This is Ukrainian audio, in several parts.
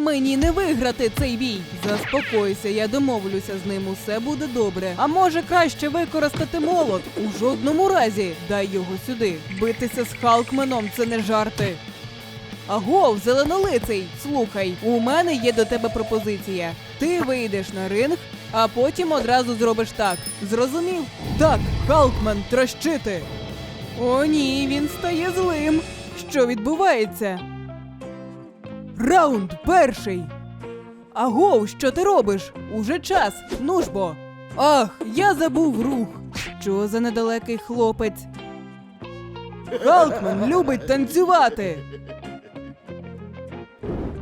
Мені не виграти цей бій. Заспокойся, я домовлюся з ним, усе буде добре. А може краще використати молот? У жодному разі. Дай його сюди. Битися з Халкменом це не жарти. Агов, зеленолиций, слухай, у мене є до тебе пропозиція. Ти вийдеш на ринг, а потім одразу зробиш так. Зрозумів? Так, Халкмен, трощити. О, ні, він стає злим. Що відбувається? Раунд перший. Агов, що ти робиш? Уже час. Ну ж бо. Ах, я забув рух. Що за недалекий хлопець? Халкмен любить танцювати.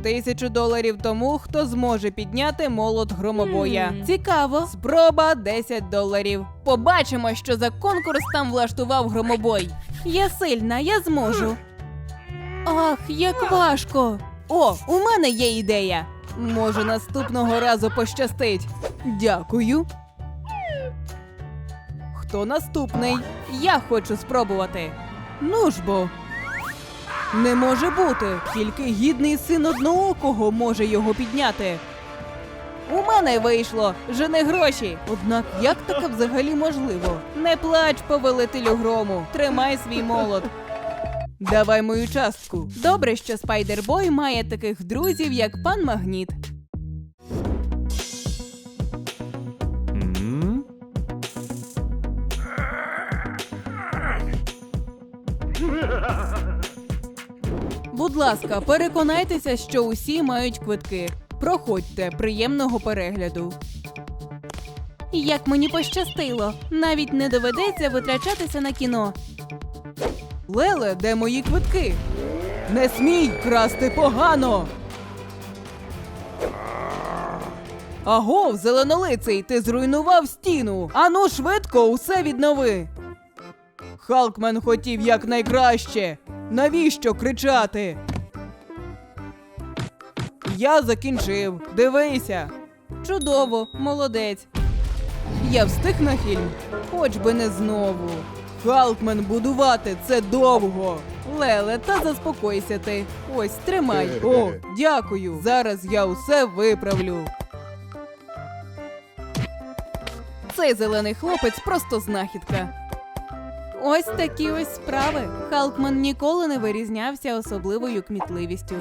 Тисячу доларів тому, хто зможе підняти молот громобоя. Цікаво. Спроба 10 доларів. Побачимо, що за конкурс там влаштував громобой. Я сильна, я зможу. Ах, як важко. О, у мене є ідея. Може, наступного разу пощастить. Дякую. Хто наступний? Я хочу спробувати. Ну ж бо. Не може бути. Тільки гідний син одноокого може його підняти. У мене вийшло, жени гроші. Однак як таке взагалі можливо? Не плач, повелителю грому, тримай свій молот. Давай мою частку. Добре, що Спайдербой має таких друзів, як пан Магніт. Будь ласка, переконайтеся, що усі мають квитки. Проходьте, приємного перегляду. Як мені пощастило, навіть не доведеться витрачатися на кіно. Леле, де мої квитки? Не смій красти погано. Агов, зеленолиций, ти зруйнував стіну. Ану швидко усе віднови. Халкмен хотів якнайкраще. Навіщо кричати? Я закінчив. Дивися. Чудово, молодець. Я встиг на фільм, хоч би не знову. Халкмен будувати це довго. Леле, та заспокойся ти. Ось тримай. О, дякую. Зараз я усе виправлю. Цей зелений хлопець просто знахідка. Ось такі ось справи. Халкман ніколи не вирізнявся особливою кмітливістю.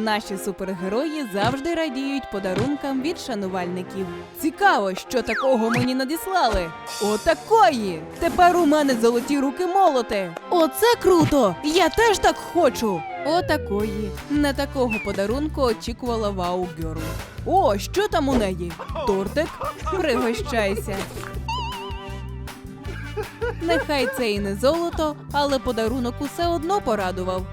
Наші супергерої завжди радіють подарункам від шанувальників. Цікаво, що такого мені надіслали. Отакої! Тепер у мене золоті руки молоти. Оце круто! Я теж так хочу. Отакої. Не такого подарунку очікувала Вау Герл. О, що там у неї? Тортик? Пригощайся. Нехай це і не золото, але подарунок усе одно порадував.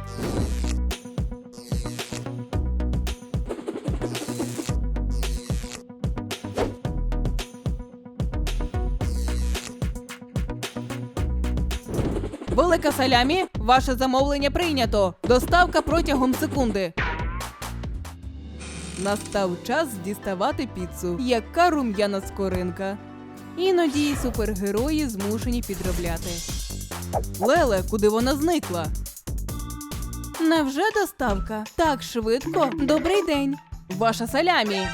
Велика салямі, ваше замовлення прийнято. Доставка протягом секунди. Настав час діставати піцу. Яка рум'яна скоринка. Іноді супергерої змушені підробляти. Леле, куди вона зникла? Невже доставка? Так швидко. Добрий день. Ваша салямі.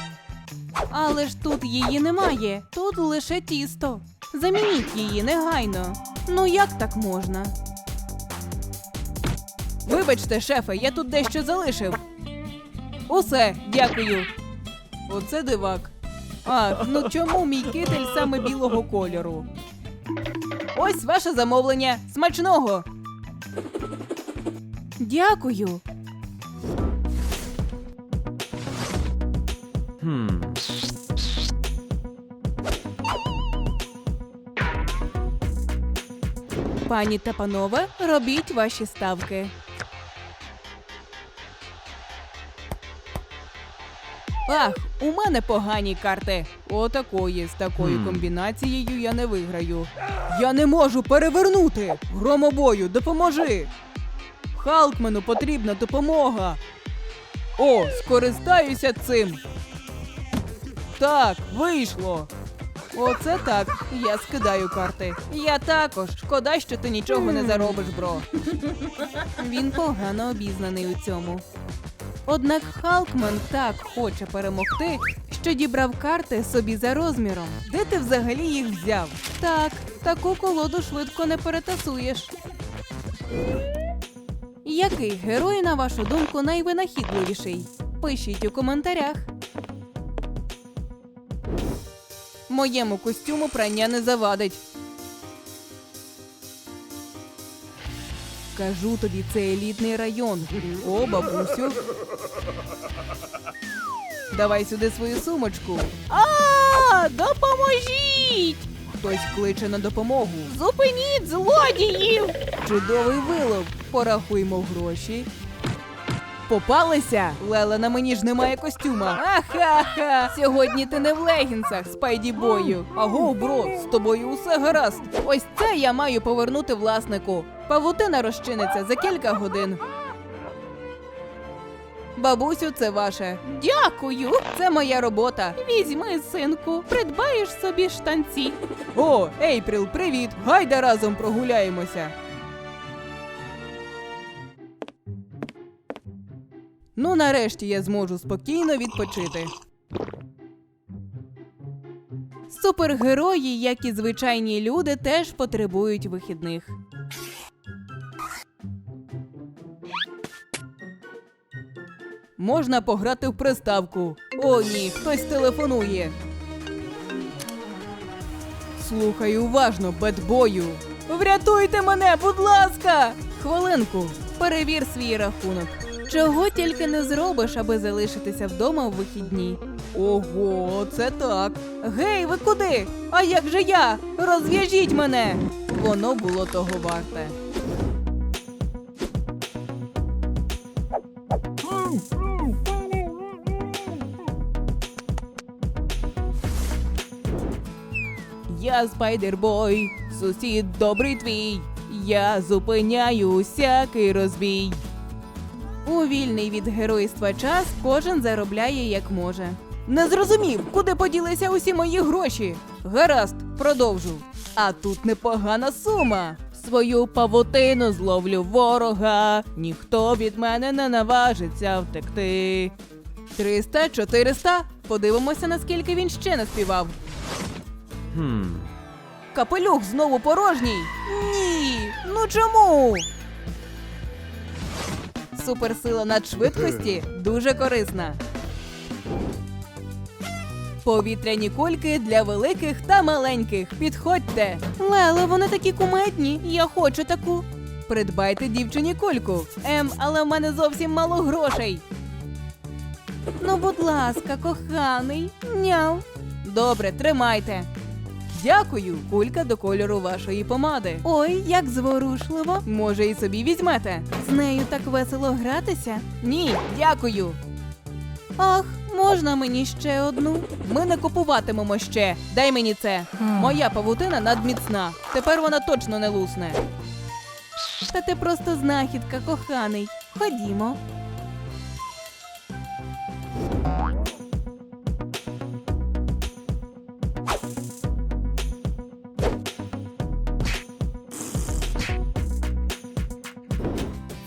Але ж тут її немає. Тут лише тісто. Замініть її негайно. Ну як так можна? Вибачте, шефе, я тут дещо залишив. Усе, дякую. Оце дивак. А, ну чому мій китель саме білого кольору? Ось ваше замовлення. Смачного. Дякую. Пані та панове, робіть ваші ставки. Ах, у мене погані карти. Отакої з такою комбінацією я не виграю. Я не можу перевернути. Громобою, допоможи. Халкмену потрібна допомога. О, скористаюся цим. Так, вийшло. Оце так. Я скидаю карти. Я також. Шкода, що ти нічого не заробиш, бро. Він погано обізнаний у цьому. Однак Халкман так хоче перемогти, що дібрав карти собі за розміром. Де ти взагалі їх взяв? Так, таку колоду швидко не перетасуєш. Який герой, на вашу думку, найвинахідливіший? Пишіть у коментарях. Моєму костюму прання не завадить. Кажу тобі, це елітний район. О, бабусю. Давай сюди свою сумочку. А, допоможіть! Хтось кличе на допомогу. Зупиніть злодіїв! Чудовий вилов. Порахуймо гроші. Попалися? Лела, на мені ж немає костюма. Ахаха! Сьогодні ти не в легінсах, спайді бою. Аго, бро, з тобою усе гаразд. Ось це я маю повернути власнику. Павутина розчиниться за кілька годин. Бабусю, це ваше. Дякую. Це моя робота. Візьми, синку, придбаєш собі штанці. О, Ейпріл, привіт! Гайда разом прогуляємося. Ну, нарешті я зможу спокійно відпочити. Супергерої, як і звичайні люди, теж потребують вихідних. Можна пограти в приставку. О, ні, хтось телефонує. Слухай уважно, бедбою. Врятуйте мене, будь ласка! Хвилинку, перевір свій рахунок. Чого тільки не зробиш, аби залишитися вдома в вихідні. Ого, це так. Гей, ви куди? А як же я? Розв'яжіть мене! Воно було того варте. Я спайдербой, сусід добрий твій. Я зупиняю усякий розбій. У вільний від геройства час кожен заробляє як може. Не зрозумів, куди поділися усі мої гроші. Гаразд, продовжу. А тут непогана сума. Свою павутину зловлю ворога. Ніхто від мене не наважиться втекти. 300, 400. Подивимося, наскільки він ще не співав. Hmm. Капелюх знову порожній. Ні. Ну чому? Суперсила надшвидкості дуже корисна. Повітряні кульки для великих та маленьких. Підходьте. Леле, вони такі кумедні. Я хочу таку. Придбайте дівчині кульку. Ем, але в мене зовсім мало грошей. Ну, будь ласка, коханий. Няв. Добре, тримайте. Дякую, кулька до кольору вашої помади. Ой, як зворушливо. Може, і собі візьмете. З нею так весело гратися? Ні, дякую. Ах, можна мені ще одну? Ми не купуватимемо ще. Дай мені це. Моя павутина надміцна. Тепер вона точно не лусне. Та ти просто знахідка, коханий. Ходімо.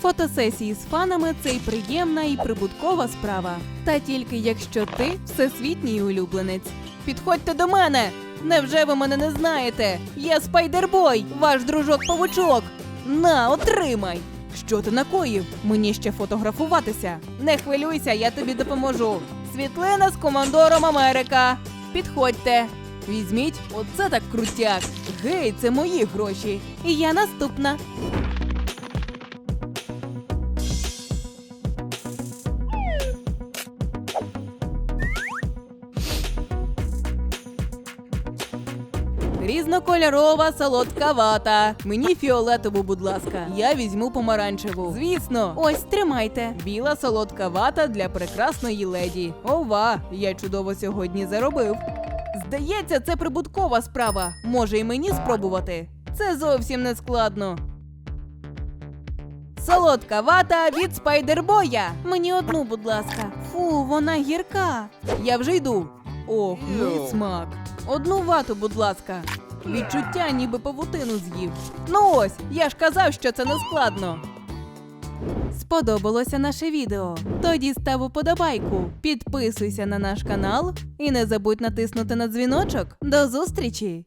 Фотосесії з фанами це й приємна і прибуткова справа. Та тільки якщо ти всесвітній улюбленець. Підходьте до мене! Невже ви мене не знаєте? Я спайдербой, ваш дружок павучок. На, отримай! Що ти накоїв? Мені ще фотографуватися. Не хвилюйся, я тобі допоможу. Світлина з командором Америка. Підходьте. Візьміть, оце так крутяк. Гей, це мої гроші. І я наступна. Різнокольорова солодка вата. Мені фіолетову, будь ласка. Я візьму помаранчеву. Звісно, ось тримайте. Біла солодка вата для прекрасної леді. Ова, я чудово сьогодні заробив. Здається, це прибуткова справа. Може, і мені спробувати. Це зовсім не складно. Солодка вата від спайдербоя. Мені одну, будь ласка. Фу, вона гірка. Я вже йду. Ох, Йоу. смак. Одну вату, будь ласка. Відчуття, ніби павутину з'їв. Ну ось, я ж казав, що це не складно. Сподобалося наше відео? Тоді став уподобайку, підписуйся на наш канал і не забудь натиснути на дзвіночок. До зустрічі!